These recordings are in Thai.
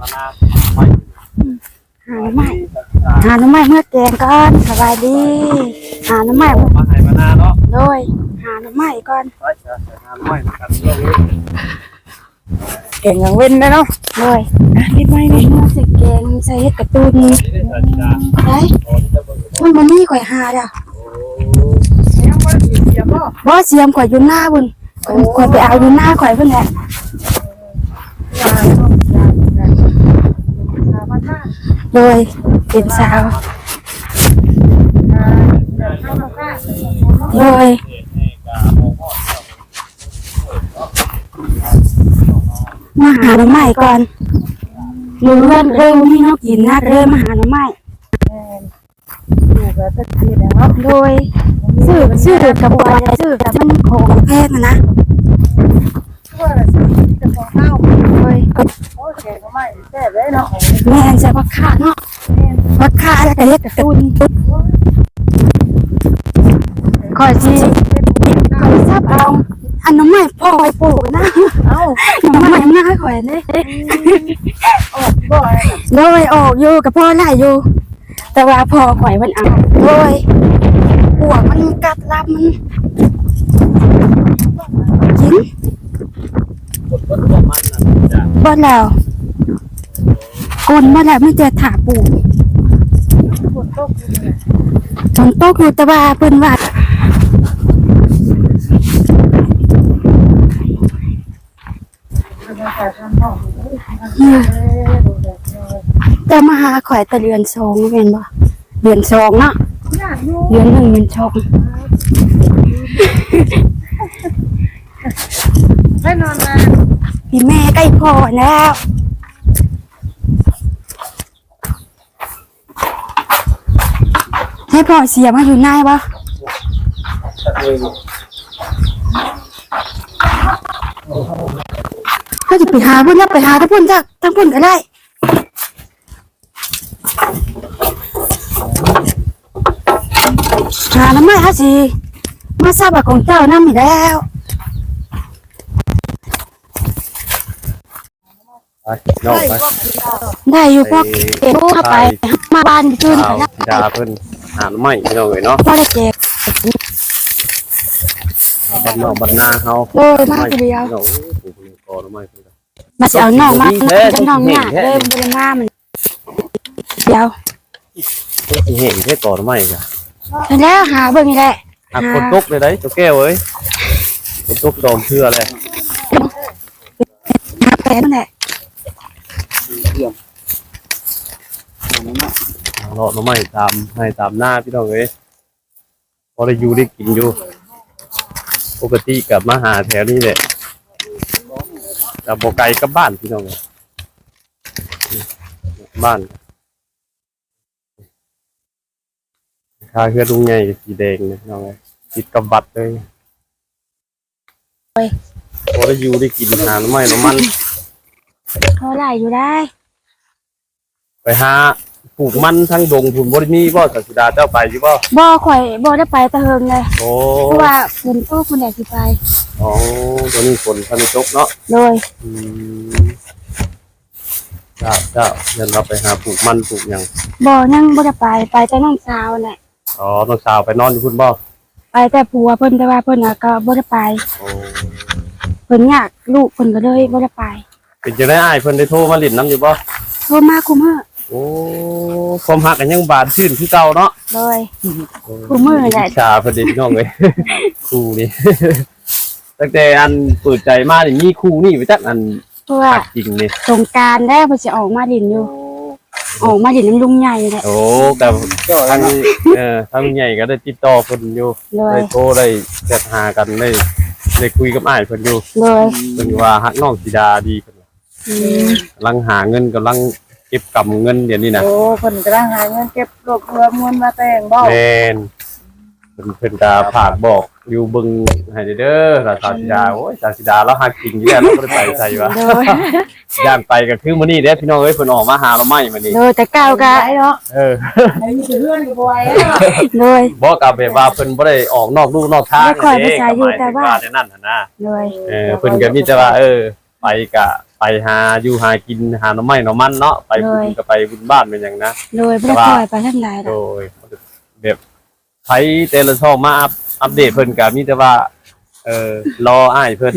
มาหน้าหาหน่อไม้หาหน่อไม้เมื่อแกงก่อนสบายดีหาหน่อไม้มาให้มาหน้าเนาะโดยหาหน่อไม้ก่อนไปเถอะงานไม่กันลงเลยเก่งอย่างเว้นนะเนาะโดยเฮ็ดไม้นี่เมื่อสิแกงใส่เฮ็ดการ์ตูนนี่ได้สัญญาได้โอ้จะเบิ่งมันบ่มีข่อยหาเด้อยังบ่ได้เสียบ่บ่เสียมข่อยอยู่หน้าพุ่นข่อยข่อยไปเอาอยู่หน้าข่อยพุ่นแหละ โดยเป็นสาวอ่าแบบข้าวข้าวโดยมาหาหน่อไม้ก่อนรู้ว่าเร็วนี่เนากินนะเริ่มมาหาหน่อไม้แม่นอยู่กับตะกี้แล้วเนาะโดยซื้อซื้อกับบัวซื้อกับมันของแพงนะ แซ่บเลยเนาะแม่นใส่ผักขาเนาะผักขาแล้วก็เฮ็ดกับตุนคอยสิคอยซับเอาอันน้ำไม้พ่อไว้ปลูกนะเอาน้ำไม้หน้าข่อยนี่ออกบ่อยโดยออกอยู่กับพ่อไล่อยู่ แต่ว่าพ่อข่อยมันเอาโดยหัวมันกัดรับมันกินคนคนพวกมันน่ะจ้ะบ่แล้ว กลนบ่แล้วไม่เจอถาปลูกฝนตกอยู่เนี่ยฝนตกอยู่แต่ว่าเพิ่นว่าบรรยากาศข้างนอกเออเอ้ยดูแบบนี้จะมาหาข่อยแต่เดือนสองแม่นบ่เดือนสองเนาะอยากอยู่เดือนหนึ่งเดือนสองให้นอนนะพี่แม่ใกล้พ่อแล้ว ให้พ่อเสียมาอยู่นายบ่ก็จะไปหาเพิ่นแล้วไปหาทั้งเพิ่นจ้ะทั้งเพิ่นก็ได้หาน้ำไม้ฮะสิมาทราบว่าของเจ้านั่นมีแล้วไปนอกไปได้อยู่พวกเด็กเข้าไปมาบ้านคืนเอาแล้วดาเพิ่น หาไม่พี่น้องเอ้ยเนาะพอได้แจกบ้านนอกบ้านนาเฮาโดยมากทีเดียวโอ้โหปลูกกอไม้เพิ่นมาสิเอาน้องมาแท้จะน้องหน้าแท้เริ่มบริมามันเดี๋ยวสิเห็นแค่กอไม้จ้ะเสร็จแล้วหาเบิ่งนี่แหละหักคนตกเลยได้ตัวแก้วเอ้ยคนตกดอมเชื่อเลยหาแผลนั่นแหละ เลาะหน้ำไม้ตามให้ตามหน้าพี่น้องเอ้ยพอได้อยู่ได้กินอยู่ ปกติกับมาหาแถวนี้แหละกับโบไกลกับบ้านพี่น้องเอ้ยบ้านคาเคือลุงใหญ่สีแดงเนี่ยพี่น้องเอ้ยติดกับบัตรเลยพอได้อยู่ได้กินหาหน้ำไม้น้ำมันเขาไล่อยู่ได้ ไปหาป ลูกมันทั้งดงพุ่นบริมีบ่สัสดาเจ้าไปอยู่บ่บ่ข่อยบ่ได้ไปตะเฮิงเลยโอ้เพราะว่าฝนตกคนแหละสิไปอ๋อตัวนี้ฝนพันตกเนาะโดยอืมเจ้าเจ้าเดินเราไปหาปลูกมันปลูกหยังบ่นั่งบ่ได้ไปไปแต่น้องสาวน่ะอ๋อน้องสาวไปนอนอยู่พุ่นบ่ไปแต่ผัวเพิ่นแต่ว่าเพิ่นน่ะก็บ่ได้ไปโอ้เพิ่นอยากลูกเพิ่นก็เลยบ่ได้ไปเป็นจังได๋อ้ายเพิ่นได้โทรมาเล่นน้ำอยู่บ่โทรมาคุมื้อ โอ้ความฮักกันยังบานชื่นคือเก่าเนาะโดยคุมื้อแหละชาเพิ่นเด็กน้องเอ้ยคู่นี่ ตั้งแต่อันเปิดใจมานี่มีคู่นี่ไปจักอันเพราะว่าฮักจริงนี่สงกรารแล้วเพิ่นสิออกมาดินอยู่ ออกมาดินน้ำลุงใหญ่แหละ โอ้แต่ทางเอ่อทางใหญ่ก็ได้ติดต่อเพิ่นอยู่โดยได้โทรได้แชทหากันได้ได้คุยกับอ้ายเพิ่นอยู่โดยเพิ่นว่าฮักน้องสีดาดีเพิ่นว่า อืมกำลังหาเงินกำลัง เก็บกำเงินเดี๋ยวนี้นะโอ้เพิ่นกำลังหาเงินเก็บรวบรวมเงินมาแต่งบ่แม่นเพิ่นเพิ่นก็ฝากบอกอยู่เบิ่งให้เด้อราชาสีดาโอ้ยราชาสีดาเราฮักจริงอยู่แล้วเราบ่ได้ไปใส่ว่าโดยย่านไปก็คือมื้อนี้เด้อพี่น้องเอ้ยเพิ่นออกมาหาเราใหม่มื้อนี้โดยแต่ก้าวก็ได้เนาะเออไอ้นี่คือเพื่อนกับบ่อยอะโดยบ่ก็แบบว่าเพิ่นบ่ได้ออกนอกลู่นอกทางไม่ค่อยไปใช้อยู่แต่ว่าในนั้นน่ะนะ โดย เออเพิ่นก็มีแต่ว่าเออไปกะ ไปไปหาอยู่หากินหาหน่อไม้หน่อมันเนาะไปบุญก็ไปบุญบ้านเป็นอย่างนะโดยบ่ได้ปล่อยไปทางใดดโดอกยแบบใช้แต่ละช่องมาอัปอัปเดตเพิ่นก็มีแต่ว่า เออรออ้ายเพิ่น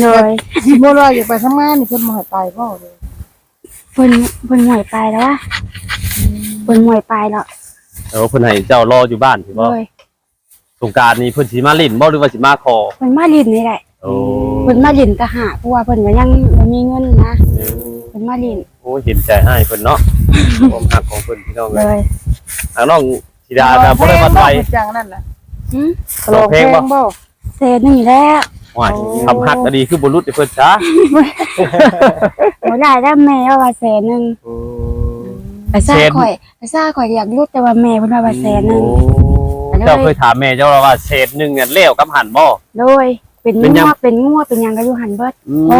โดยสมมติว่าอยากไปทำงานนี่เพิ่นบ่ให้ไปบ่เลยเพิ่นเพิ่นหวยไปแล้ววะเพิ่นหวยไปแล้วเออเพิ่นให้เจ้ารออยู่บ้านสิโดบ่ยสงกรารนี้เพิ่นสิมาเล่นบ่หรือว่าสิมาขอเพิ่นมาลินนี่แหละ โอ้เพิ่นมาลินก็หาเพราะว่าเพิ่นก็ยังบ่มีเงินนะเพิ่นมาลินโอ้เห็นใจอ้ายเพิ่นเนาะความรักของเพิ่นพี่น้องเลเลยยทางน้องธิดาก็บ่ได้มาไปจังนั่นน่ะหึร้องเพลงบ่ บ่เศษหนึงแล้วว่าโอ้ทำฮักก็ดีคือบ่รุดให้เพิ่นซะบ่ได้แล้วแม่ว่าแสนหนึงไปซ่าแสนข่อยไปซ่าข่อยอยากรู้แต่ว่าแม่เพิ่นว่าว่าแสนหนึงโอ้เจ้าเคยถามแม่เจ้าว่าเศษหนึงเนี่ยแล้วกับหันบ่โดย เป็นเป็นยังงัวเป็นงัวเป็นหยังก็อยู่หันเบิด โอ้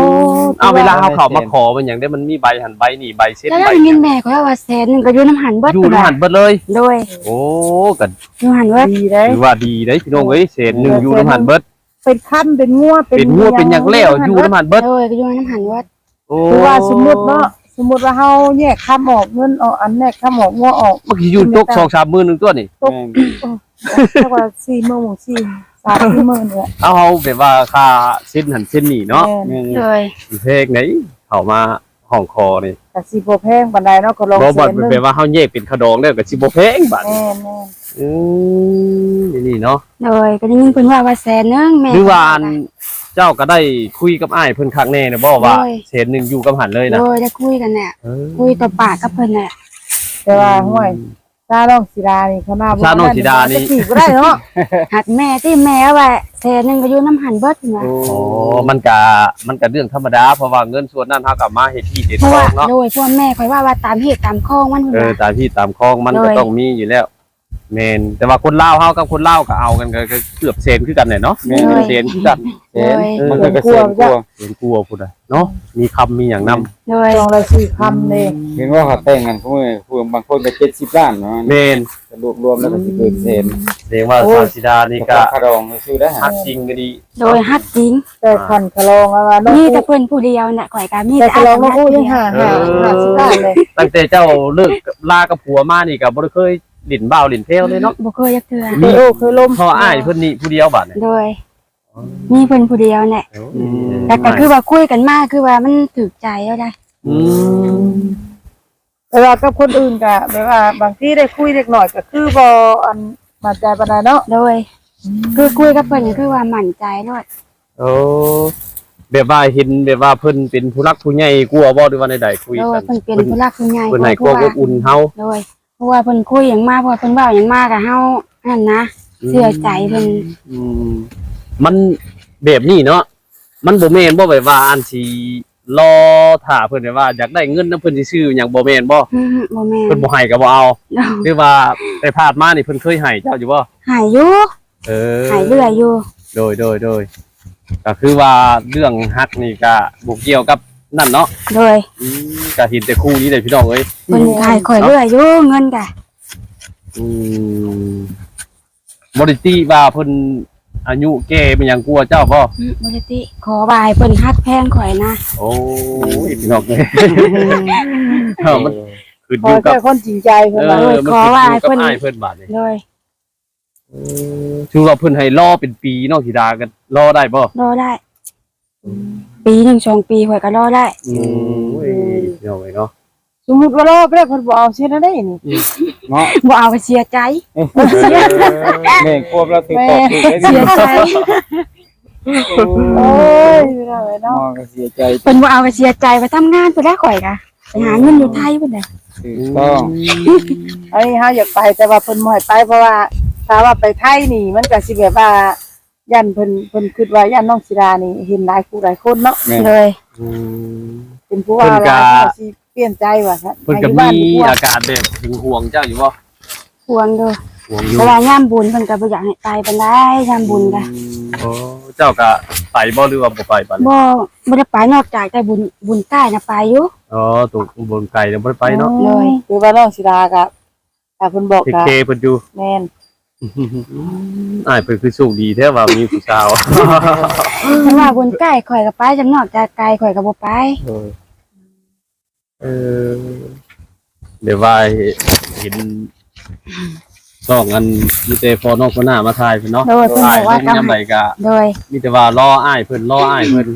เอาเวลาเอาเขามาขอมันอย่างได้มันมีใบหันใบนี่ใบเส้นแล้วใบได้ยินแม่ข่อยว่าว่าแสนหนึงก็อยู่น้ำหันเบิดอยู่พุ่นในว่ะหันเบิดเลย โดยโอ้ก็อยู่หันเบิด ดีเด้ถือว่าดีเด้พี่น้องเอ้ยเศษหนึ่งอยู่ในหันเบิดเป็นคันเป็นงัวเป็นงัวเป็นหยังแล้วอยู่ในหันเบิดโดยก็อยู่น้ำหันเบิดโอ้คือว่าสมมุติเนาะสมมุติว่าเฮาแยกคำออกเงินออกอันแรกคำออกงัวออกเมื่อกี้อยู่ตกสองสามหมื่นหนึ่งตัวนี่ตกเท่าว่า4มื้อห มู่4 3มื้อเนี่ยเอาเอาแบบว่าค่าเส้นหันเส้นนี่เนาะแม่น โดยเพลงไหนเข้ามาห้องคอนี่ก็สิบ่แพงปานใดเนาะก็ลองบ่แสบ่นหนึงแปลว่าเฮาแยกเป็นขะดองแล้วก็สิบ่แพงบาดแม่นแม่นอืมนี่เนาะ โดยก็ได้ยินเพิ่นว่าว่าแสนหนึงแม่ หรือว่าอันเจ้าก็ได้คุยกับอ้ายเพิ่นคักแน่นะบ่ว่าโดยเศษหนึ่งอยู่กับหันเลยนะโดยได้คุยกันเนี่ยเออคุยต่อปากกับเพิ่นน่ะแต่ว่าห้วย ตาน้องสีดานี่เขามาบ่ชาน้องสีดานี่จะขี่บ่ได้เนาะหัดแม่ที่แม่ว่าแสนหนึงก็อยู่น้ำหันเบิดพุ่นว่ะอ๋อมันก็มันก็เรื่องธรรมดาเพราะว่าเงินส่วนนั้นเฮาก็มาเฮ็ดที่เฮ็ดเพราะทอว่างเนาะโดยพวกแม่ข่อยว่าว่าตามเหตุตามข้องมันพุ่นเออว่ะตามที่ตามคลองมันโดก็ยต้องมีอยู่แล้ว แมนแต่ว่าคนลาวเฮากับคนลาวก็เอากันก็ก็เกือบเซนคือกันแหละเนาะแม่น เซนคือกันเห็นเออมันก็เกษตรกลัวเซนกลัวพุ่นน่ะเนาะมีคำมีหยังนํโดยจองเลยสี่คำเลยเห็นว่าเขาแต่งกันพวกนี้พวกบางคนก็เจ็ดสิบล้านเนาะแมนรวบรวมแล้วก็สิเกินเซนแสดงว่าซาซิดานี่ก็คารองซื้อได้ฮักจริงก็ดี โดยฮัดจริงแต่ขันคลองเอาว่าน้องมีอู้แต่เพิ่นผู้เดียวน่ะข่อยก็มีแต่แต่คลองน้องอาอู้จยังหาหาหาสิบล้านเลยตั้งแต่เจ้าเลิกลากับผัวมานี่ก็บ่ได้เคย หลินบ่าวหลินเพลเลยเนาะบ่เคยจักเทื่อมีโอ้เคยลมพออ้ายเพิ่นนี่ผู้เดียวบัดเนี่ยโดย มีเพิ่นผู้เดียวน่ะแต่ก็คือว่าคุยกันมากคือว่ามันถูกใจแล้วได้ อืมแต่ว่ากับคนอื่นก็แบบว่าบางทีได้คุยเล็กหน่อยก็คือบ่อันมาใจปานใดเนาะโดย คือคุยกับเพิ่นก็คือว่ามั่นใจโลดโอ้แบบว่าเห็นแบบว่าเพิ่นเป็นผู้รักผู้ใหญ่กลัวบ่หรือว่าใดๆคุยโดกัยนเพิ่นเป็นผู้รักผู้ใหญ่เพิ่นให้ความอบอุ่นเฮาโดยเพ ราะว่าเพิ่นคุยอย่างมากเพราะว่าเพิ่นเว้าอย่างมากกับเฮานั่นนะเชื่อใจเพิ่นอืมมันแบบนี้เนาะมันบ่แม่นบ่แบบว่าอันสิรอถ้าเพิ่นแบบว่าอยากได้เงินนำเพิ่นสิซื้อหยังบ่แม่นบ่อืมบ่แม่นเพิ่นบ่ให้ก็บ่เอาโดยหรือว่าไปพลาดมานี่เพิ่นเคยให้เจ้าอยู่บ่หายอยู่เออหายเรื่อยอยู่ โดยโดยโดยก็คือว่าเรื่องฮักนี่ก็บ่เกี่ยวกับ นั่นเนาะโดยอืมก็เห็นแต่คู่นี้เลยพี่น้องเอ้ยเพิ่นขายข่อยเรื่อยอยู่เงินกะอืมบ่ได้ติว่าเพิ่นอายุแก่เป็นหยังกลัวเจ้าบ่อืมบ่ได้ติขอบายเพิ่นฮักแพงข่อยนะโอ้ยพี่น้องเอ้ยเออมันคือขออยู่กับ แค่คนจริงใจเพิ่นเอว่าอมันคืออยู่กับอ้ายเพิ่นบาดนี่โดยถือว่าเพิ่นให้รอเป็นปีเนาะธิดากันรอได้บ่รอได้ ปีหนึ่งสองปีข่อยก็รอได้ อืมโอ้ยพี่น้องเอ้ยเนาะสมมุติว่ารอบแรกเพิ่นบ่เอาเสียได้นี่เนาะบ่เอาก็เสียใจแม่ควบเราถือปอกถือได้เสียใจโอ้ยไม่ได้เลยเนาะเนาะก็เสียใจเพิ่นบ่เอาก็เสียใจไปทำงานไปแล้วข่อยกะไปหาเงินอยู่ไทยพุ่นน่ะถูกต้องอันนี้เฮาอยากไปแต่ว่าเพิ่นบ่ให้ไปเพราะว่าถ้าว่าไปไทยนี่มันก็สิแบบว่า ยันเพิ่นเพิ่นคิดว่ายันน้องศิดานี่เห็นหลายคู่หลายคนเนาะแม่เลยอืม เป็นผู้ว่าเพิ่นก็แล้วก็สิเปลี่ยนใจว่าซั่นเพิ่นก็ให้อยู่มีบ้านดีกว่าอาการแบบหึงหวงเจ้าอยู่บ่ห่วงเด้อหวงอยู่เวลายามบุญเพิ่นก็บ่อยากให้ไปปานใดยามบุญกะโอ้เจ้าก็ไปบ่หรือว่าบ่ไปปานนี้บ่บ่ได้ไปนอกจากแต่บุญบุญใต้น่ะไปอยู่ อ๋อตรงบนไก่เนี่ยบ่ได้ไปเนาะเลยคือว่าน้องศิดาก็ถ้าเพิ่นบอกเทคก็เคเพิ่นอยู่แม่น อ้ายเพิ่นคือโชคดีแท้ว่ามีผู้สาวฉันว่าบนใกล้ข่อยก็ไปจำนอกจากไกลข่อยก็บ่ไปเออเดี๋ยวว่าเห็นน้องอันมีแต่พอน้องคนหน้ามาถ่ายเพิ่นเนาะโดยเพิ่นถ่าบยอกว่าเล่นต้องยามใดก็โดยมีแต่ว่ารออ้ายเพิ่นรออ้ายเพิ่น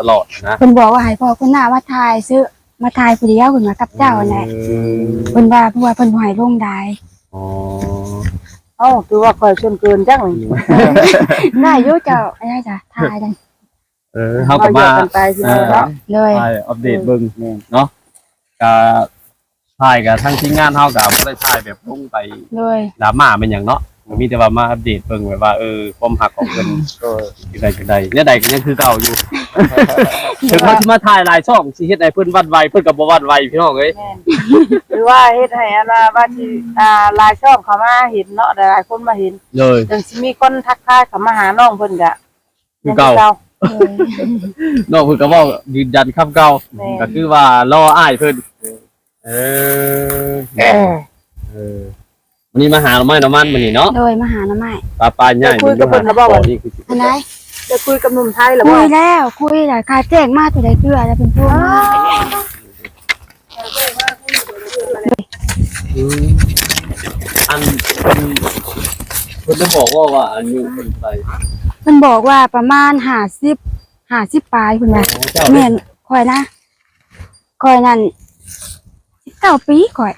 ตลอดนะเพิ่นบอกว่าให้พ่อคุณหน้ามาทายซื้อมาทายผู้เดียวเพิ่นมากับเจ้านั่นแหละเออเพิ่นว่าเพราะว่าเพิ่นบ่ให้ลงได้อ๋อ เอ้าคือว่าข่อยชนเกินจังเลยได้อยู่เจ้าอะไรจ้ะทายได้เออเฮาก็มาเอกันไปพี่น้องเนาะเลยถ่ายอัปเดตเบิ่งเนาะก็ถ่ายกับทั้งทีมงานเฮาก็บ่ได้ถ่ายแบบลงไปเลยดราม่าเป็นหยังเนาะ ก็มีแต่ว่ามาอัปเดตเบิ่งไว้ว่าเออความหักของเพิ่นก็อยู่ใดจังใดเนี่ยใดก็ยังคือเก่าอยู่ ถึงว่าสิมาถ่ายหลายช่องสิเฮ็ดให้เพิ่นวัดไวเพิ่นก็บ่วัดไวพี่น้องเอ้ยแม่นหรือว่าเฮ็ดให้อันว่าว่าสิอ่าหลายช่องเขามาเห็นเนาะหลายๆคนมาเห็นเลยจังสิมีคนทักทายเขามาหาน้องเพิ่นก็คือเก่าเลยน้องเพิ่นก็เว้ายืนยันคำเก่าแม่ก็คือว่ารออ้ายเพิ่นเออเออ วันนี้มาหาหน่อไม้หน่อมันมื้อนี้เนาะโดยมาหาหน้าไม้ปลาปลาใหญ่นี่คือสิอันไหนจะคุยกับหนุ่มไทยหรือคุว่ายแล้วคุยแล้วค่าแจ้งมาตัวใดเกลือแล้วเป็นผู้มาอืมอันเพิ่นเพิ่นได้บอกว่าว่าอายุเพิ่นไปเพิ่นบอกว่าประมาณ50 50ปลายเพิ่นว่าโอ้เจ้าแม่นข่อยนะข่อยนั่น19ปีข่อย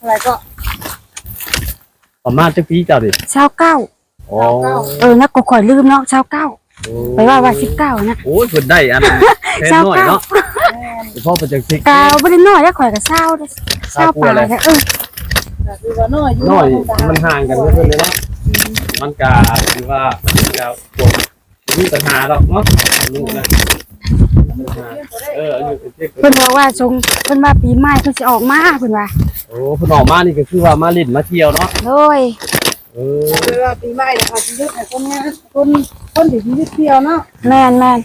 อะไรก็ประมาณจักปีเจ้าดิ29อ๋อเออนักก็ข่อยลืมเนาะ29ไปว่าว่า19นะโอ้ยเพิ่นได้อันแค่น้อยเนาะเฉพาะประจักษ์ทิกกาวบ่ได้น้อยแล้วข่อยก็เศร้าเศร้าปลายแล้วเออคือว่าน้อยอยู่น้อยมันห่างกันเพิ่นเลยเนาะมันก็คือว่ามันก็พวกมีปัญหาดอกเนาะนี่นะ เอออายุเป็นเด็กเพิ่นบอกว่าชงเพิ่นว่าปีใหม่เพิ่นสิออกมาเพิ่นว่าโอ้เพิ่นออกมานี่ก็คือว่ามาเล่นมาเที่ยวเนาะโดยเออคือว่าปีใหม่เนี่ยเขาสิยึดให้คนงานคนคนที่สิยึดเที่ยวเนาะแม่นแม่น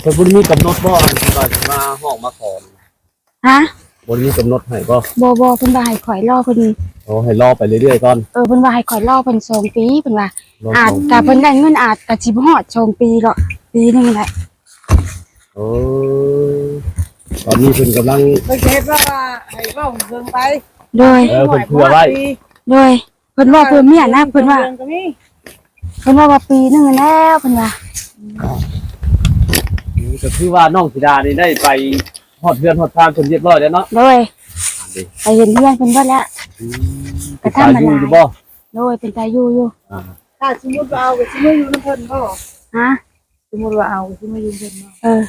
เพิ่นบ่ได้มีกำหนดบ่อันที่ว่าสิมาห้องมาขอฮะบ่ได้มีกำหนดให้บ่บ่บ่เพิ่นว่าให้ข่อยรอเพิ่นโอ้ให้รอไปเรื่อยๆก่อนเออเพิ่นว่าให้ข่อยรอเพิ่นสองปีเพิ่นว่ารออาจสองก็เพิ่นได้เงินอาจก็สิบ่ฮอดสองปีหรอกปีหนึงแหละ โอ้ตอนนี้เพิ่นกำลังเพิ่นเฮ็ดว่าว่าให้เว้าเบิ่งไปโดย เออเพิ่นเผื่อไว้โดยเพิ่นว่าเพิ่นเมียนะเพิ่นว่าก็มีเพิ่นว่าว่าปีหนึงแล้วเพิ่นว่าก็คือว่าน้องธิดานี่ได้ไปฮอดเรือนฮอดทานจนเรียบร้อยแล้วเนาะโดยไปเห็นเพื่อนเพิ่นเบิดแล้วก็ทำมาอยู่อยู่บ่โดยเป็นตาอยู่อยู่อ่าถ้าสมมุติว่าเอาก็สิมาอยู่นำเพิ่นบ่ฮะส มมุติว่าเอาก็สิมาอยู่เพิ่นบ่เออ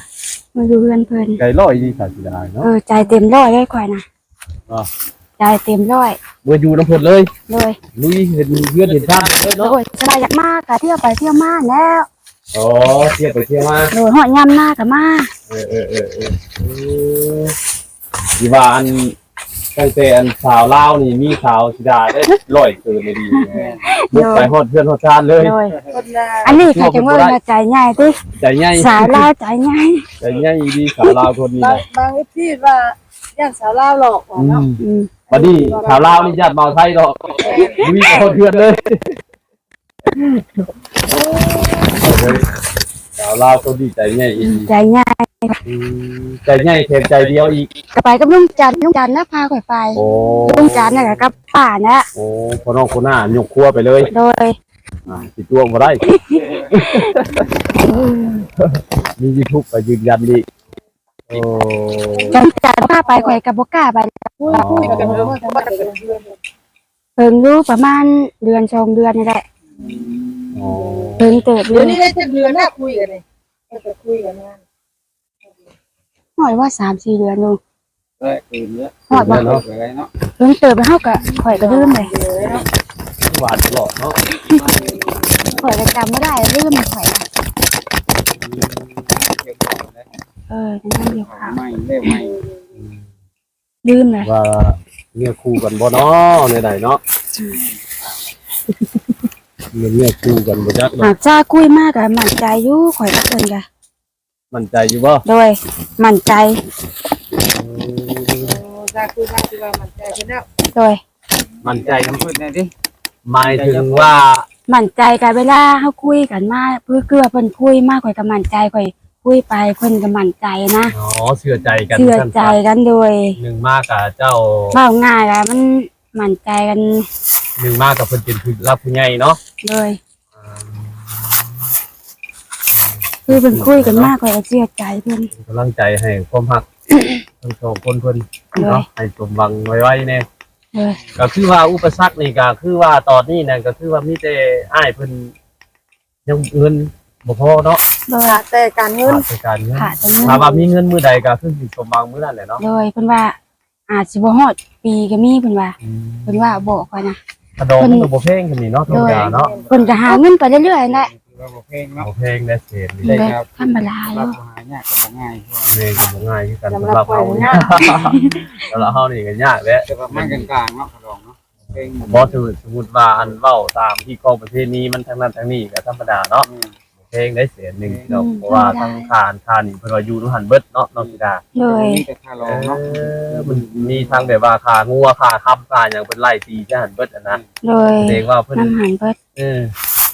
มาอยู่เพื่อนเพิ่นไก่ร้อยดีค่ะธิดาเอเนาะอใจเต็มร้อยเลยข่อยนะอ่าใจเต็มร้อยบ่อยู่น้ำเพิ่นเลยเลยลุยเห็นเพื่อนเห็นทางเลยโดเนาะยสบายอยากมากกะเที่ยวไปเที่ยวมาแล้วอ๋อเที่ยวไปเที่ยวมาโดยหอดยำหน้ากับมาเออเออเออเออเออดีว่าอัน ตั้งแต่อันสาวลาวนี่มีสาวธิดาได้ร้อยเกินเลยดีบุกไปฮอดเพื่อนฮอดทานเลย โดยเพิ่นน่ะอันนี้ใครจะว่ามาใจใหญ่ติใจใหญ่สาวลาวใจใหญ่ใจใหญ่ดีสาวลาวคนนี้บางนะบางที่ว่าย่านสาวลาวหลอกว่าอืเนาะมอืมบัดนี้สาวลาวนี่ญาติเมาไทยดอกมีแต่คนเพื่อนเลย สาวลาวคนดีใจใหญ่อีกใจใหญ่อืมใจใหญ่แถมใจเดียวอีก ก็ไปกับลุงจันทร์ลุงจันทร์นะพาข่อยไปโอ้ลุงจันทร์น่ะกับป้านะโอ้พ่อน้องคนหน้ายกครัวไปเลยโดยอ่าติดตัวมาได้ มียูทูบไปยืนยันดีโอ้จันทร์จันทร์พาไปข่อยกับบ่กล้าไปคุยคุยกันเรื่องว่าจะมาเป็นเพื่อนเพิ่งรู้ประมาณเดือนสองเดือนนี่แหละ โอ้เพิ่งเติบเลเดี๋ยวยนี้ได้จะเดือนหน้าคุยกันเลยจะคุยกันงานหอยว่าสามสี่เดือนอยู่ได้คืนเนี้ยหอดบ่เนาะอะไรเนาะเพิ่งเติบไปเฮาก็ข่อยก็ลืมเลยหวานตลอดเนาะข่อยก็จำบ่ได้ลืมข่อยอะเออนั่นเดียวค่ะใหม่เรื่องใหม่ลืมเลยว่าเนี่ยคู่กันบ่เนาะในไหนเนาะ เรื่องเนี่ยคู่กันบ่จักหาเนาะกจ้าคุยมากก็มั่นใจอยู่ข่อยก็เพิ่นก็มั่นใจอยู่บ่โดยมั่นใจจะคุยมาคือว่ามันใจเป็นแล้วโดย มั่นใจน้ำพืชแน่ดิหมายถึงว่ามั่นใจกันเวลาเขาคุยกันมาเพื่อเกลือเพิ่นคุยมากข่อยก็มั่นใจข่อยคุยไปเพิ่นก็มั่นใจนะอ๋อเชื่อใจกันเชื่อใจกันโดย หนึ่งมากกับเจ้าเว้าง่ายแล้วมัน มั่นใจกันหนึ่งมากกับเพิ่นเป็นผู้รับผู้ใหญ่เนาะเลยคือเพิ่นคุยกันมากข่อยก็เชื่อใจเพิ่น เป็นกำลังใจให้ความหักทั้งสองคนเพิ่นเลยเนาะให้สมหวังไว้ๆแน่เลย ก็คือว่าอุปสรรคนี่ก็คือว่าตอนนี้นั่นก็คือว่ามีแต่อ้ายเพิ่นยังเงินบ่พอเนาะโดย ขาดแต่การเงินขาดในการเงินขาดตรงนี้ถ้าว่ามีเงินมื้อใดก็คือสิสมหวังมื้อนั้นแหละเนาะ โดยเพิ่นว่า อาจสิบ่ฮอดปีก็มีเพิ่นว่าเพิ่นว่าบอกไว้นะ กระดองมันก็บ่เพลงกันนี่เนาะธรรมดาเนาะเพิ่นก็หาเงินไปเรื่อยๆนั่นแหละเราบอกเพลงเนาะบ่เพลงได้เศษนี่เด้ธรรมดาอรัยู่บหายากกับง่ายเพลงก็บ่ง่ายคือกันสำสำหหรัรับบข่อเฮายนะสำหรับเฮานี่ก็ยากแหละแต่ว่ามันกลางๆเนาะกระดองเนาะเพลงบ่ถือสมมุติว่าอันเว้าตามที่กองประเทศนี้มันทั้งนั้นทั้งนี้ก็ธรรมดาเนาะ เพลงได้เสียหนึ่งเนาะเพราะว่าทางคานคานนี่เพิ่นว่าอยู่นูหันเบิดเนาะน้องสิดาโดยนี่ก็ค่าร้องเนาะเออมันมีทางแบบว่าคางัวคาค้ำคาหยังเพิ่นไล่ตีจะหันเบิดอะนะโดยแสดงว่าเพิ่นน้ำหันเบิดเออ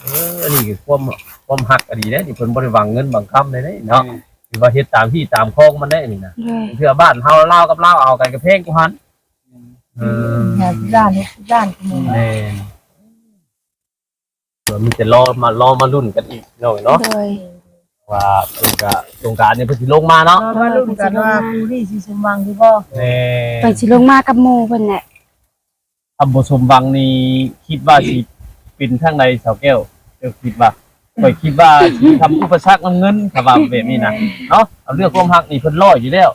เอออันนี้คือความความหักอดีเด้นี่เพิ่นบ่ได้หวังเงินบังคับเลยเด้เนาะคือว่าเฮ็ดตามที่ตามคองมันได้นี่นะโดยเพื่อบ้านเฮาลาวกับลาวเอากันกับเพลงกูหันเอออย่าด้านนี้ด้านกูมือแม่น เดี๋ยวมีแต่รอมารอมาลุ้นกันอีกหน่อยเนาะโดยว่าเพิ่นก็สงกรารเนี่ยเพิ่นสิลงมาเนาะเรามาลุ้นกันว่าผู้ที่สิสมหวังที่บ่แน่เพิ่นสิลงมากับหมู่เพิ่นแหละทำบสมบังนี่คิดว่าสิเป็นทางใดสาวแก้วเจ้าคิดว่าข่อยคิดว่าสิทำอุปสรรคเงินถ้าว่าแบบนี้นะเนาะเอาเรื่องความรักนี่เพิ่นรออยู่แล้ว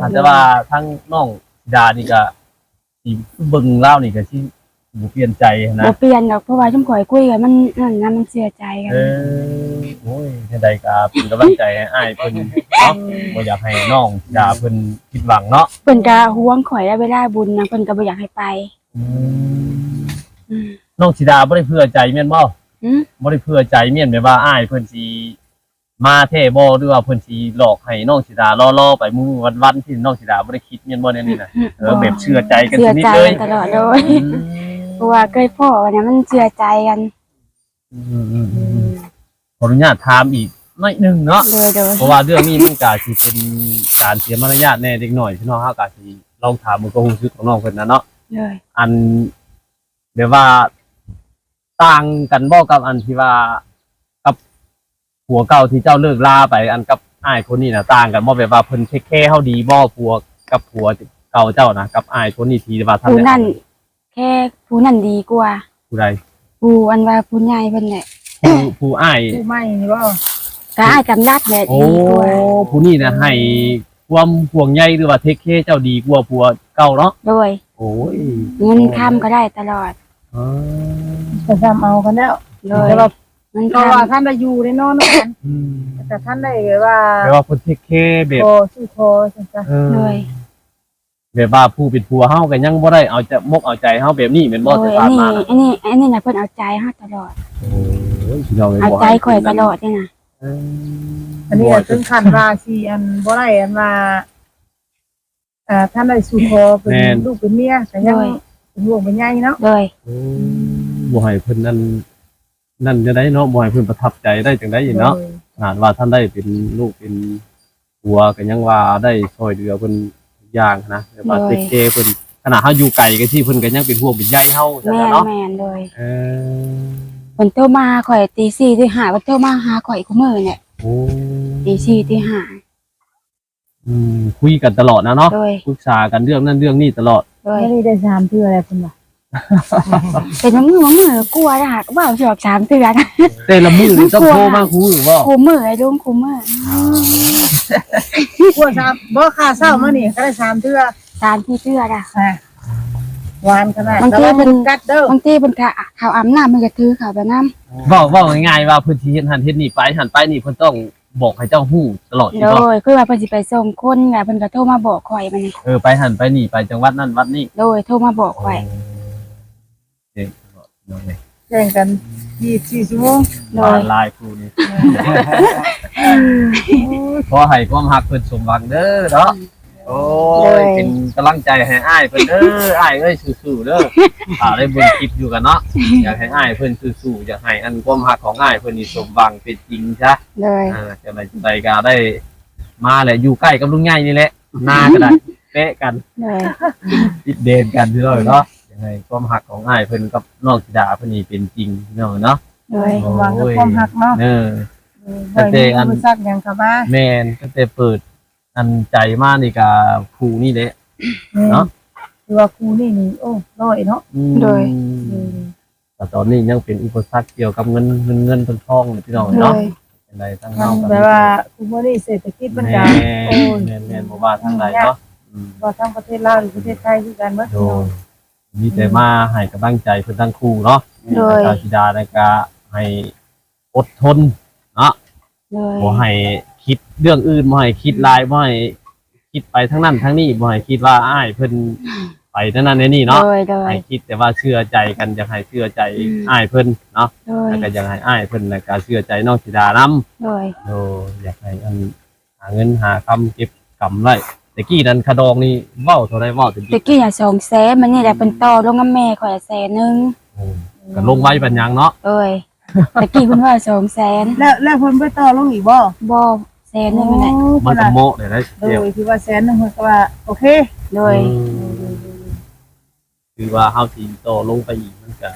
อาจจะว่าทางน้องดานี่ก็สิเบิ่งเล่านี่ก็สิ บ่เปลี่ยนใจนะบ่เปลี่ยนดอกเพราะว่าชุมข่อยคุยกันมันนั่นนะมันเชื่อใจกันเออโอ้ยจังใดก็เป็นกำลังใจให้อ้ายเพิ่นเนาะบ่อยากให้น้องดาเพิ่นผิดหวังเนาะเพิ่นก็ห่วงข่อยแล้วเวลาบุญนะเพิ่นก็บ่อยากให้ไปอืมน้องสิดาบ่ได้เพื่อใจแม่นบ่อืมบ่ได้เพื่อใจเมียนแบบว่าอ้ายเพิ่นสิมาแท้บ่หรือว่าเพิ่นสิหลอกให้น้องสิดาล่อๆไปมื้อวันๆที่น้องสิดาบ่ได้คิดเมียนบ่แน่นี่น่ะเออแบบเชื่อใจกันเชื่ชอนิดใจเลยกันตลอดเลยเพ ราะว่าเคยพ่อว่าเนี่ยมันเชื่อใจกันอืมๆๆขออนุญาตถามอีกหน่อยหนึงเนาะ โดยโดยเพราะว่าเรื่องนี้มันก็สิเป็นการเสียมารยาทแน่เด็กน้อยพี่น้องเฮาก็สิลองถามมันก็รู้สึกของน้องเพิ่นนะเนาะ โดยอันแบบว่าต่างกันบ่กับอันที่ว่า กับผัวเก่าที่เจ้าเลิกลาไป อันกับอ้ายคนนี้นะต่างกันบ่แบบว่าเพิ่นเทคแคร์เฮาดีบ่ผัวกับผัวเก่าเจ้านะกับอ้ายคนนี้ที่ว่าทำผู้ได้นั่น แค่ผู้นั่นดีกว่าผู้ใดผู้อันว่าผู้ใหญ่เพิ่นแหละผู้ผู้อ้ายผู้ไม่นี่บ่ก็อ้ายกำลัดแหละโอ้ดีกว่าผู้นี้นะให้ความห่วงใยหรือว่าเทคแคร์เจ้าดีกว่าผัวเก่าเนาะโดยโอ้ยเงินคำก็ได้ตลอดอ๋อจะทำเอากันแล้วโดยแต่ว่าเงินเพราะว่าคำท่านได้อยู่ได้นอนด้วยกันอืมแต่ท่านได้แบบว่าแปลว่าเพิ่นเทคแคร์แบบโคสู้โคจังซะ เออ โดย แบบว่าผู้เป็นผัวเฮาก็ยังบ่ได้เอาจะมกเอาใจเฮาแบบนี้แม่นโดบ่ยแต่อัผ่านนนี้มาน่ะอันนี้อันนี้น่ะเพิ่นเอาใจเฮาตลอด โอ้ยพี่น้องเอ้ยเอาบ่ใจให้ข่อยตลอดนี่นะเอออันนี้ถึงขั้นว่าสิอันบ่ได้อันว่าอ่าท่านได้สู่โคเป็นลูกเป็นเมียก็ยังเป็นห่วงเป็นใยเนาะโดยโอ้บ่ให้เพิ่นนั่นนั่นจะได้เนาะบ่ให้เพิ่นประทับใจได้จังได๋เนาะ ขนาดว่าท่านได้เป็นลูกเป็นผัวก็ยังว่าได้ช่วยเหลือเพิ่นทุก อย่างนะแบบว่าโดยเทคแคร์เพิ่นขนาดเฮาอยู่ไกลก็ที่เพิ่นก็ยังเป็นห่วงเป็นใยเฮาจังแม่นั้นนเนาะแม่นโดยเออเพิ่นโทรมาข่อยตี4ตี5เพิ่นโทรมาหาข่อยคุมื้อเนี่ยโอ้ตี4ตีห้าอืมคุยกันตลอดนะเนาะโดยปรึกษากันเรื่องนั้นเรื่องนี้ตลอดโดย ไม่ได้ได้สามเทื่ออะไรเพิ่นว่าเป็นมือมือกลัวนะฮะก็บ่าวสิออกสามเตือนแต่ละมื้อนี่ต้องโทรมาคุยบ่คูมือไอ้ลุงคูมือกลัวสามบ่ค่าเช้ามานี่ก็ได้สามเทื่อสามที่เตือนอะอะหวานขนาดบางทีระวัเพิ่นกัดเด้อบางทีเป็นข่าข่าวอาบน้ำมันก็ถือข่าวแบบน้เว้าเว้าง่ายๆว่าเพิ่นสิเฮ็ดหันเฮ็ดนี่ไปหันไปนี่เพิ่นต้องบอกให้เจ้าฮู้ตลอดำใช่โดบ่ยคือว่าเพิ่นสิไปส่งคนไงเพิ่นก็โทรมาบอกข่อยมันเออไปหันไปนี่ไปจังหวัดนั้นวัดนี้โดยโทรมาบอกข่อยเด็กน้องนี่ แข่งกัน24ชั่วโมงโดมายลายครูนี่ขอให้ความรักเพิ่นสมหวังเด้อเนาะโอ้ยเป็นกำลังใจให้อ้ายเพิ่นเด้ออ้ายเอ้ยสู้ๆเด้ออ่าได้เบิ่งคลิปอยู่กันเนาะอยากให้อ้ายเพิ่นสู้ๆอยากให้อันความรักของอ้ายเพิ่นนี่สมหวังเป็นจริงซะเลยอ่าจะไปไปก็ได้มาแหละอยู่ใกล้กับลุงใหญ่นี่แหละหน้าก็ได้ เป๊ะกันเลยติดเดนกันพี่น้องเนาะ ยังไงความหักของอ้ายเพิ่นกับน้องธิดาเพิ่นนี่เป็นจริงพี่น้องเนาะเลยหวังกับความหักเนาะเออเฮ้ยมีผู้ซักหยังเข้ามาแม่นตั้งแต่เปิด อันใจมานี่ก็ผู้นี่แหละเนาะคือว่าครูนี่นี่โอ้ร้อยเนาะอืมโดยแต่ตอนนี้ยังเป็นอุปสรรคเกี่ยวกับเงินเงินเงินทองๆเลยพี่น้องเลเนาะยเป็นไรทั้งมัเฮานแปลว่าครูบ่ได้เศรษฐกิจมันแม่ก็โอ้ยแม่นแม่นบ่ว่าทางใดเนาะอืมว่าทั้งประเทศลาวหรือประเทศไทยคือกันเบิดโดย มีแต่มาให้กำลังใจเพิ่นทั้งคู่เนาะโดยทางธิดาแล้วก็ให้อดทนเนาะเลย บ่ให้คิดเรื่องอื่นบ่ให้คิดหลายบ่ให้คิดไปทั้งนั้นทั้งนี้บ่ให้คิดว่าอ้ายเพิ่นไปนั่นนั่นนี่เลเนาะยเลยให้คิดแต่ว่าเชื่อใจกันอยากให้เชื่อใจอืม อ้ายเพิ่นเนาะเลยแล้วก็อยากให้อ้ายเพิ่นแล้วก็เชื่อใจน้องธิดานํเลยโอ้อยากให้อันหาเงินหาคำเก็บกำไร แต่กี้นั้นคดองนี่เว้าเท่าไรเว้าถึงตะกี้อะสองแสนมันนี่แหละเป็นต่อลงกับแม่ข่อยละแสนหนึงก็ลงไว้ปัญญังเนาะเลยตะกี้เพิ่นว่าสองแสนแล้วแล้วเพิ่นไปต่อลงอีกบ่บ่แสนหนึงนั่นแหละมันก็โมะเลยนะโดเดียวยที่ว่าแสนหนึงเพิ่นก็ว่าโอเคเลยคือว่าเฮาสิโตลงไปอีกมันก็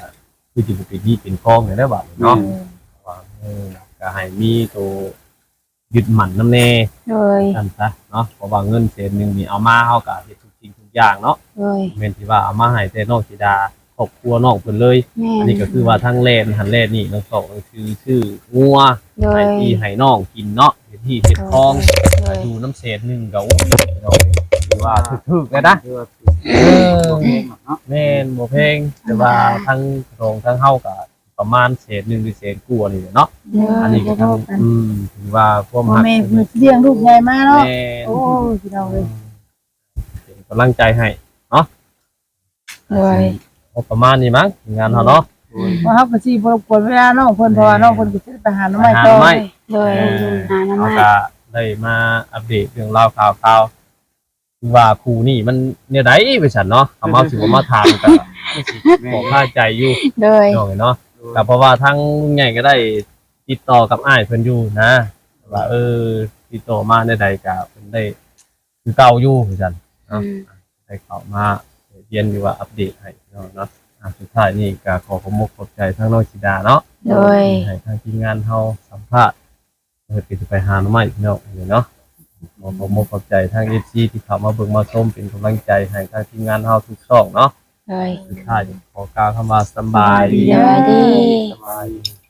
คือสิบ่เป็นนี่เป็นคลองเลยได้บ่เนาะว่าเออก็ให้มีตัว ยึดมั่นนำแน่เลยกันซะเนาะเพราะว่าเงินเศษหนึงนี่เอามาเฮาก็เฮ็ดทุกสิ่งทุกอย่างเนาะเลยแม่นที่ว่าเอามาให้แต่น้องธิดาครอบครัวน้องเพิ่นเลย แม่อันนี้ก็คือว่าทั้งแลนหันแลนนี่ทั้งสองก็คือชื่องัวเลให้ยที่ให้น้องกินเนาะเฮ็ดที่เฮ็ดคลองเลยอยู่น้ำเศษหนึ่งก็โอ้ยน้องถือว่าถึกๆเลยนะเออ แม่นบ่เพลงแต่ว่าทั้งโรงทั้งเฮาก็ ประมาณเศษหนึ่งหรือเศษกลัวานี่แหละเนาะเลยอันนี้ก็ทั้งอืมถือว่าความพ่อหักแม่เพิ่นเลี้ยงลูกใหญ่มาเนาะ แม่โอ้ยพี่น้องเอ้ยเป็นกำลังใจให้เลยเอาประมาณนี้มั้งงานเฮาเนาะ ว่าเฮาก็สิบ่รบกวนเวลาน้องเพิ่นเพราะว่าน้องเพิ่นก็สิไปหาหน้ำไม้หาหต่น่ออไม้เลยหาน้ำเฮาไม้ก็ได้มาอัปเดตเรื่องราวข่าวข่าวคือว่าครูนี่มันเนี่ยไดไปฉันเนาะเอามาสิว่ามาถามกันบอกค่าใจอยู่เลยน้องเนาะ แต่เพราะว่าทั้งลุงใหญ่ก็ได้ติดต่อกับอ้ายเพิ่นอยู่นะว่าเออติดต่อมาในใดก็เพิ่นได้ คือเก่าอยู่เหมือนกันอืมได้เข้ามาเรียนอยู่ว่าอัปเดตให้น้องเนาะอะสุดท้ายนี่ก็ขอขอบคุณขอบใจทั้งน้องชิดาเนาะเลยให้ทางทีมงานเฮาสัมภาษณ์เพื่อที่จะไปหาหน่อไม้พี่น้องนี่เนาะขอขอบคุณขอบใจทาง FC ที่เข้ามาเบิ่งมาชมเป็นกำลังใจให้ทางทีมงานเฮาทุกช่องเนาะ เลยสุดท้ายขอกล่าวคำว่าสำบายดีสวัสดี สบายดี